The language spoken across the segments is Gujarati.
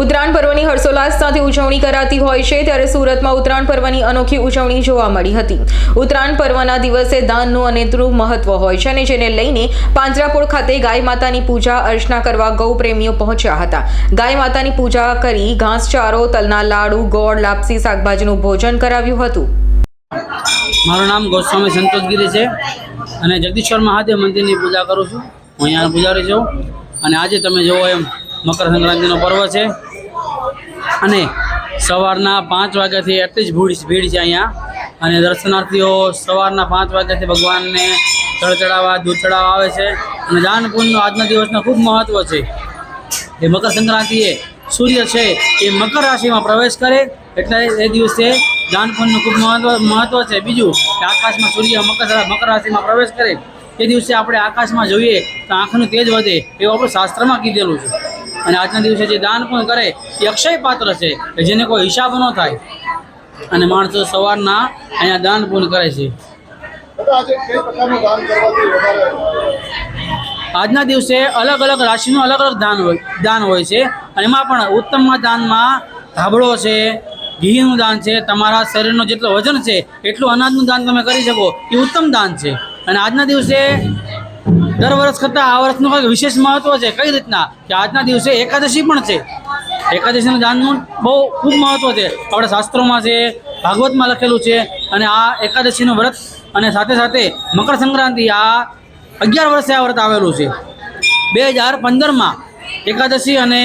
ઉત્તરાયણ પર્વની હર્ષોલ્લાસ સાથે ઉજવણી કરાતી હોય છે, ત્યારે સુરતમાં ઉત્તરાયણ પર્વની અનોખી ઉજવણી જોવા મળી હતી. ઉત્તરાયણ પર્વના દિવસે દાનનું અનેતરું મહત્વ હોય છે અને જેને લઈને પાંજરાપોળ ખાતે ગાય માતાની પૂજા, અર્ચના કરવા ગૌ પ્રેમીઓ પહોંચ્યા હતા. ગાય માતાની પૂજા કરી ઘાસચારો, તલના લાડુ, ગોળ, લાપસી, શાકભાજીનું ભોજન કરાવ્યું હતું. મારું નામ ગોસ્વામી સંતોષગીરી છે અને જગદીશ્વર મહાદેવ મંદિરની પૂજા કરું છું. હું અહીંયા પૂજારી છું. અને આજે તમે જોવો એમ મકર સંક્રાંતિનો પર્વ છે. અને સવારના પાંચ વાગ્યાથી એટલી જ ભીડ ભીડ છે અહીંયા. અને દર્શનાર્થીઓ સવારના પાંચ વાગ્યાથી ભગવાનને જળ ચડાવવા દૂધ ચડાવવા આવે છે. અને દાન આજના દિવસનો ખૂબ મહત્ત્વ છે. એ મકર સંક્રાંતિએ સૂર્ય છે એ મકર રાશિમાં પ્રવેશ કરે એટલે એ દિવસે દાન ખૂબ મહત્વ મહત્વ છે. બીજું કે આકાશમાં સૂર્ય મકર મકર રાશિમાં પ્રવેશ કરે. તે દિવસે આપણે આકાશમાં જોઈએ તો આંખનું તેજ વધે એવું આપણું શાસ્ત્રમાં કીધેલું છે. અને આજના દિવસે જે દાન પણ કરે એ અક્ષય પાત્ર છે કે જેને કોઈ હિસાબ ન થાય. અને માણસો સવારના અહીંયા દાન પૂર્ણ કરે છે. આજના દિવસે અલગ અલગ રાશિનું અલગ અલગ દાન હોય દાન હોય છે. અને એમાં પણ ઉત્તમમાં દાનમાં ધાબળો છે, ઘીનું દાન છે, તમારા શરીરનો જેટલો વજન છે, એટલું અનાજનું દાન તમે કરી શકો, એ ઉત્તમ દાન છે. અને આજના દિવસે દર વર્ષ કરતાં આ વર્ષનું કંઈક વિશેષ મહત્વ છે. કઈ રીતના? કે આજના દિવસે એકાદશી પણ છે. એકાદશીનું દાનનું બહુ ખૂબ મહત્વ છે. આપણા શાસ્ત્રોમાં છે, ભાગવતમાં લખેલું છે અને આ એકાદશીનું વ્રત અને સાથે સાથે મકર સંક્રાંતિ આ અગિયાર વર્ષે આ વ્રત આવેલું છે. બે હજાર પંદરમાં એકાદશી અને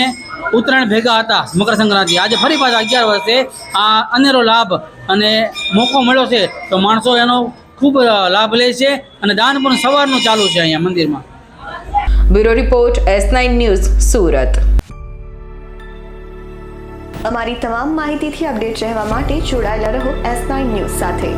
ઉત્તરાયણ ભેગા હતા મકર સંક્રાંતિ. આજે ફરી પાછા અગિયાર વર્ષે આ અનેરો લાભ અને મોકો મળ્યો છે. તો માણસો એનો ખૂબ લાભ લે છે અને દાન પણ સવારનું ચાલુ છે અહીંયા મંદિરમાં. Bureau report, S nine news, Surat. અમારી તમામ માહિતીથી અપડેટ રહેવા માટે જોડાયેલા રહો એસ નાઇન ન્યૂઝ સાથે.